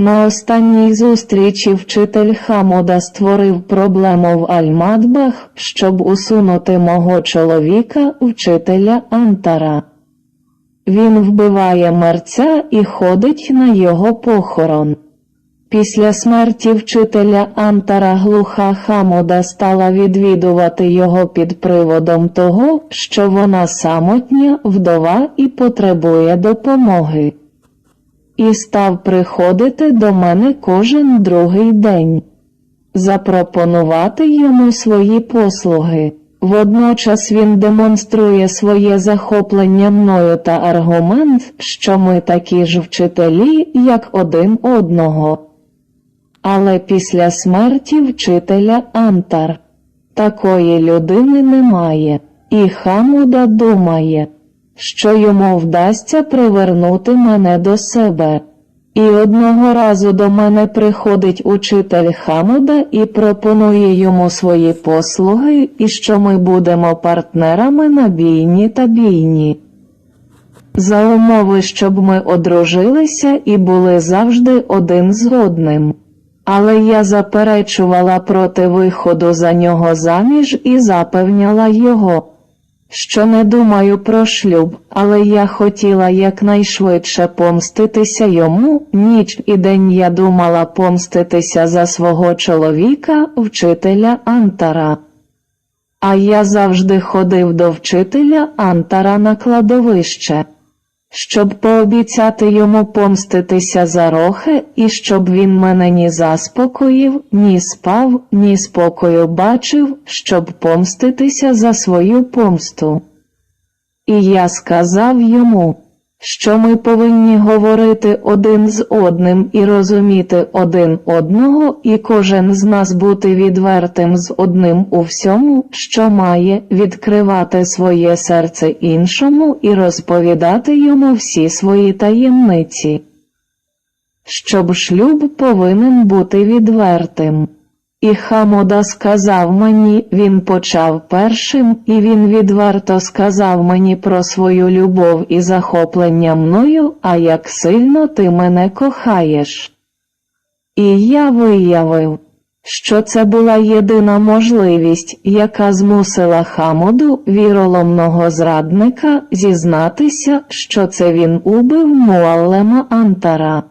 На останній зустрічі вчитель Хамода створив проблему в Альмадбах, щоб усунути мого чоловіка, вчителя Антара. Він вбиває мерця і ходить на його похорон. Після смерті вчителя Антара глуха Хамода стала відвідувати його під приводом того, що вона самотня, вдова і потребує допомоги. І став приходити до мене кожен другий день, запропонувати йому свої послуги. Водночас він демонструє своє захоплення мною та аргумент, що ми такі ж вчителі, як один одного. Але після смерті вчителя Антар такої людини немає, і Хамуда думає, що йому вдасться привернути мене до себе. І одного разу до мене приходить учитель Хамуда і пропонує йому свої послуги, і що ми будемо партнерами на бійні та бійні. За умови, щоб ми одружилися і були завжди один з одним. Але я заперечувала проти виходу за нього заміж і запевняла його, що не думаю про шлюб, але я хотіла якнайшвидше помститися йому, ніч і день я думала помститися за свого чоловіка, вчителя Антара. А я завжди ходив до вчителя Антара на кладовище, щоб пообіцяти йому помститися за рохи, і щоб він мене ні заспокоїв, ні спав, ні спокою бачив, щоб помститися за свою помсту. І я сказав йому, що ми повинні говорити один з одним і розуміти один одного, і кожен з нас бути відвертим з одним у всьому, що має відкривати своє серце іншому і розповідати йому всі свої таємниці. Щоб шлюб повинен бути відвертим. І Хамода сказав мені, він почав першим, і він відверто сказав мені про свою любов і захоплення мною, а як сильно ти мене кохаєш. І я виявив, що це була єдина можливість, яка змусила Хамоду, віроломного зрадника, зізнатися, що це він убив Муаллема Антара.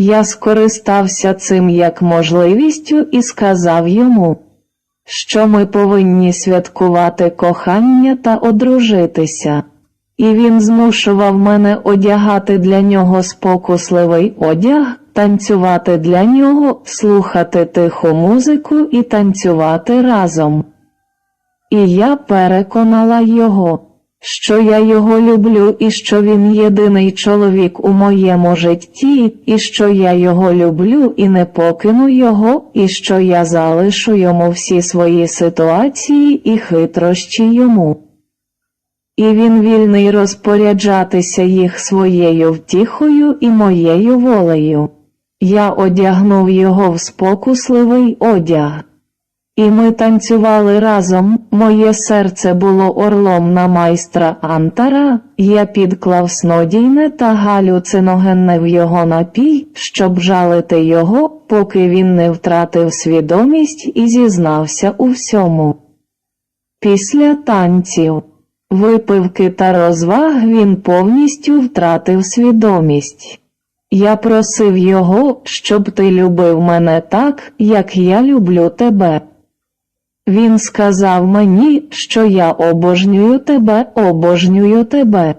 Я скористався цим як можливістю і сказав йому, що ми повинні святкувати кохання та одружитися, і він змушував мене одягати для нього спокусливий одяг, танцювати для нього, слухати тиху музику і танцювати разом. І я переконала його що я його люблю і що він єдиний чоловік у моєму житті, і що я його люблю і не покину його, і що я залишу йому всі свої ситуації і хитрощі йому. І він вільний розпоряджатися їх своєю втіхою і моєю волею. Я одягнув його в спокусливий одяг. І ми танцювали разом, моє серце було орлом на майстра Антара, я підклав снодійне та галюциногенне в його напій, щоб жалити його, поки він не втратив свідомість і зізнався у всьому. Після танців, випивки та розваг він повністю втратив свідомість. Я просив його, щоб ти любив мене так, як я люблю тебе. Він сказав мені, що я обожнюю тебе, обожнюю тебе.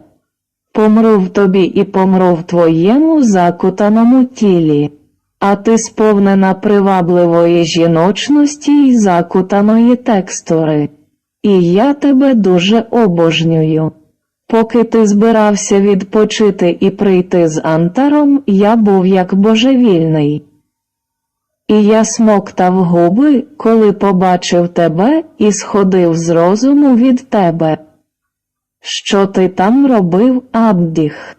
Помру в тобі і помру в твоєму закутаному тілі, а ти сповнена привабливої жіночності й закутаної текстури. І я тебе дуже обожнюю. Поки ти збирався відпочити і прийти з Антаром, я був як божевільний. І я смоктав губи, коли побачив тебе і сходив з розуму від тебе. Що ти там робив, Абдіх?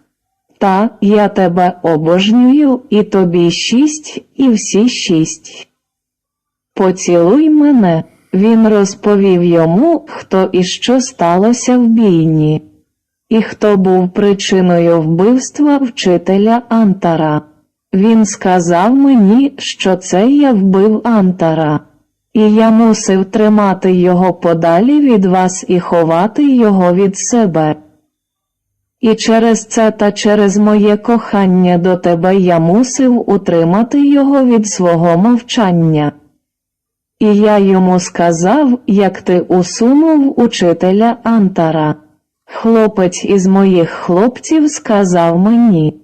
Та я тебе обожнюю, і тобі шість, і всі шість. Поцілуй мене, він розповів йому, хто і що сталося в бійні, і хто був причиною вбивства вчителя Антара. Він сказав мені, що це я вбив Антара, і я мусив тримати його подалі від вас і ховати його від себе. І через це та через моє кохання до тебе я мусив утримати його від свого мовчання. І я йому сказав, як ти усунув учителя Антара. Хлопець із моїх хлопців сказав мені,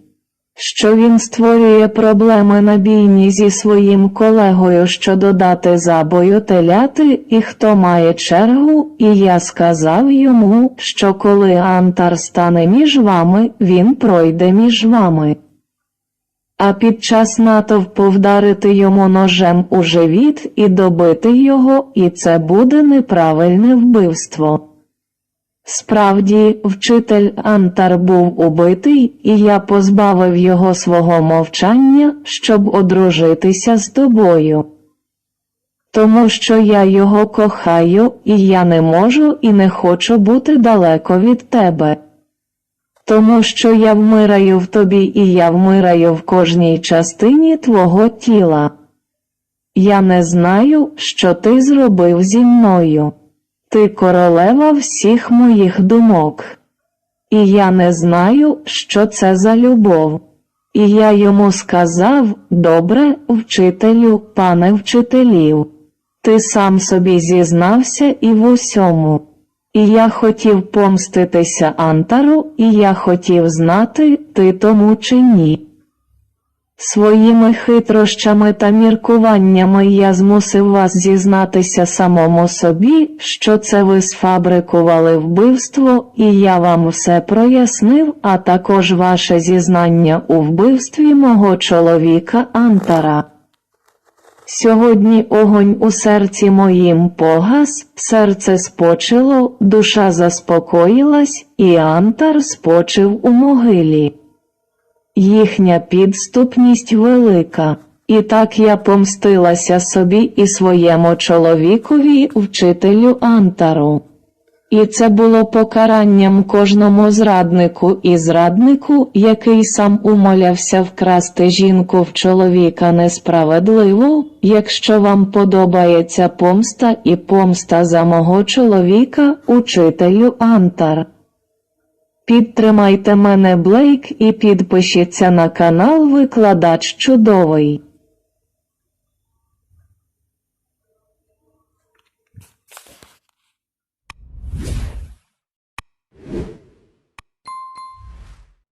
що він створює проблеми на бійні зі своїм колегою щодо дати забою теляти, і хто має чергу, і я сказав йому, що коли Антар стане між вами, він пройде між вами. А під час натовпу вдарити йому ножем у живіт і добити його, і це буде неправильне вбивство. Справді, вчитель Антар був убитий, і я позбавив його свого мовчання, щоб одружитися з тобою. Тому що я його кохаю, і я не можу і не хочу бути далеко від тебе. Тому що я вмираю в тобі і я вмираю в кожній частині твого тіла. Я не знаю, що ти зробив зі мною. Ти королева всіх моїх думок. І я не знаю, що це за любов. І я йому сказав добре, вчителю, пане вчителів. Ти сам собі зізнався і в усьому. І я хотів помститися Антару, і я хотів знати, ти тому чи ні. Своїми хитрощами та міркуваннями я змусив вас зізнатися самому собі, що це ви сфабрикували вбивство, і я вам все прояснив, а також ваше зізнання у вбивстві мого чоловіка Антара. Сьогодні огонь у серці моїм погас, серце спочило, душа заспокоїлась, і Антар спочив у могилі. Їхня підступність велика, і так я помстилася собі і своєму чоловікові, вчителю Антару. І це було покаранням кожному зраднику і зраднику, який сам умолявся вкрасти жінку в чоловіка несправедливо, якщо вам подобається помста і помста за мого чоловіка, учителю Антар. Підтримайте мене Блейк і підпишіться на канал Викладач Чудовий.